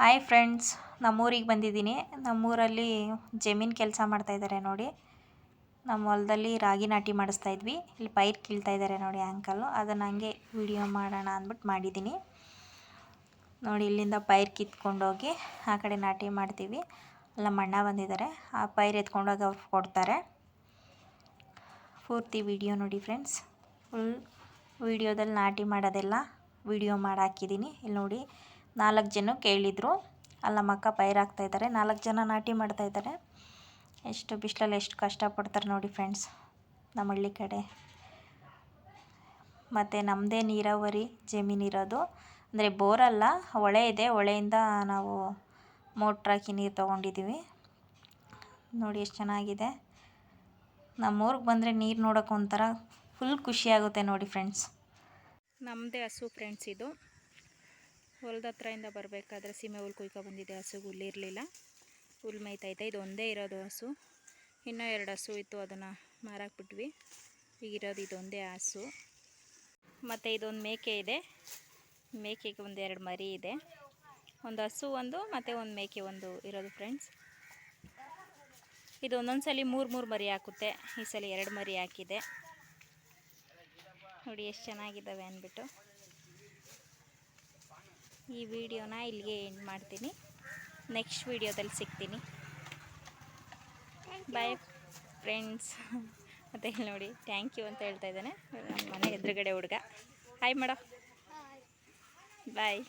Hi friends ನಮ್ಮೂರಿಗೆ ಬಂದಿದ್ದೀನಿ. ನಮ್ಮೂರಲ್ಲಿ ಜಮೀನು ಕೆಲಸ ಮಾಡ್ತಾಯಿದ್ದಾರೆ ನೋಡಿ. ನಮ್ಮ ಹೊಲದಲ್ಲಿ ರಾಗಿ ನಾಟಿ ಮಾಡಿಸ್ತಾ ಇದ್ವಿ. ಇಲ್ಲಿ ಪೈರ್ ಕೀಳ್ತಾ ಇದ್ದಾರೆ ನೋಡಿ ಅಂಕಲ್ಲು ಅದನ್ನು ಹಂಗೆ ವಿಡಿಯೋ ಮಾಡೋಣ ಅಂದ್ಬಿಟ್ಟು ಮಾಡಿದ್ದೀನಿ. ನೋಡಿ, ಇಲ್ಲಿಂದ ಪೈರ್ ಕಿತ್ಕೊಂಡೋಗಿ ಆ ಕಡೆ ನಾಟಿ ಮಾಡ್ತೀವಿ. ಅಲ್ಲ, ಮಣ್ಣ ಬಂದಿದ್ದಾರೆ. ಆ ಪೈರ್ ಎತ್ಕೊಂಡೋಗಿ ಅವ್ರು ಕೊಡ್ತಾರೆ. ಪೂರ್ತಿ ವಿಡಿಯೋ ನೋಡಿ ಫ್ರೆಂಡ್ಸ್ ಫುಲ್ ವಿಡಿಯೋದಲ್ಲಿ ನಾಟಿ ಮಾಡೋದೆಲ್ಲ ವಿಡಿಯೋ ಮಾಡಿ ಹಾಕಿದ್ದೀನಿ. ಇಲ್ಲಿ ನೋಡಿ ನಾಲ್ಕು ಜನ ಕೇಳಿದರು. ಅಲ್ಲಿ ನಮ್ಮ ಅಕ್ಕ ಪೈರ್ ಹಾಕ್ತಾಯಿದ್ದಾರೆ ನಾಲ್ಕು ಜನ ನಾಟಿ ಮಾಡ್ತಾ ಇದ್ದಾರೆ. ಎಷ್ಟು ಬಿಸಿಲಲ್ಲಿ ಎಷ್ಟು ಕಷ್ಟಪಡ್ತಾರೆ ನೋಡಿ ಫ್ರೆಂಡ್ಸ್, ನಮ್ಮ ಹಳ್ಳಿ ಕಡೆ. ಮತ್ತು ನಮ್ಮದೇ ನೀರಾವರಿ ಜಮೀನಿರೋದು ಅಂದರೆ ಬೋರಲ್ಲ ಹೊಳೆ ಇದೆ. ಹೊಳೆಯಿಂದ ನಾವು ಮೋಟ್ರ್ ಹಾಕಿ ನೀರು ತೊಗೊಂಡಿದ್ದೀವಿ. ನೋಡಿ ಎಷ್ಟು ಚೆನ್ನಾಗಿದೆ. ನಮ್ಮೂರಿಗೆ ಬಂದರೆ ನೀರು ನೋಡೋಕೆ ಒಂಥರ ಫುಲ್ ಖುಷಿಯಾಗುತ್ತೆ ನೋಡಿ ಫ್ರೆಂಡ್ಸ್. ನಮ್ಮದೇ ಹಸು ಫ್ರೆಂಡ್ಸ್ ಇದು. ಹೊಲದ ಹತ್ರದಿಂದ ಬರಬೇಕಾದ್ರೆ ಸೀಮೆ ಹುಲ್ ಕುಯ್ಕೊ ಬಂದಿದೆ ಹಸುಗೆ ಹುಲ್ಲಿರಲಿಲ್ಲ ಹುಲ್ ಮೇಯ್ತೈತೆ ಇದು ಒಂದೇ ಇರೋದು ಹಸು. ಇನ್ನೂ ಎರಡು ಹಸು ಇತ್ತು, ಅದನ್ನು ಮಾರಾಕ್ಬಿಟ್ವಿ. ಈಗಿರೋದು ಇದೊಂದೇ ಹಸು. ಮತ್ತು ಇದೊಂದು ಮೇಕೆ ಇದೆ. ಮೇಕೆಗೆ ಒಂದು ಎರಡು ಮರಿ ಇದೆ. ಒಂದು ಹಸು ಒಂದು, ಮತ್ತು ಒಂದು ಮೇಕೆ ಒಂದು ಇರೋದು ಫ್ರೆಂಡ್ಸ್ ಇದು ಒಂದೊಂದು ಸಲ ಮೂರು ಮೂರು ಮರಿ ಹಾಕುತ್ತೆ. ಈ ಸಲ ಎರಡು ಮರಿ ಹಾಕಿದೆ. ನೋಡಿ, ಎಷ್ಟು ಚೆನ್ನಾಗಿದ್ದಾವೆ ಅಂದ್ಬಿಟ್ಟು. ಈ ವಿಡಿಯೋನ ಇಲ್ಲಿಗೆ ಎಂಡ್ ಮಾಡ್ತೀನಿ. ನೆಕ್ಸ್ಟ್ ವಿಡಿಯೋದಲ್ಲಿ ಸಿಗ್ತೀನಿ. ಬಾಯ್ ಫ್ರೆಂಡ್ಸ್ ಮತ್ತು ಇಲ್ಲಿ ನೋಡಿ ಥ್ಯಾಂಕ್ ಯು ಅಂತ ಹೇಳ್ತಾ ಇದ್ದಾನೆ. ನಮ್ಮ ಮನೆ ಎದುರುಗಡೆ ಹುಡುಗ. Hi madam bye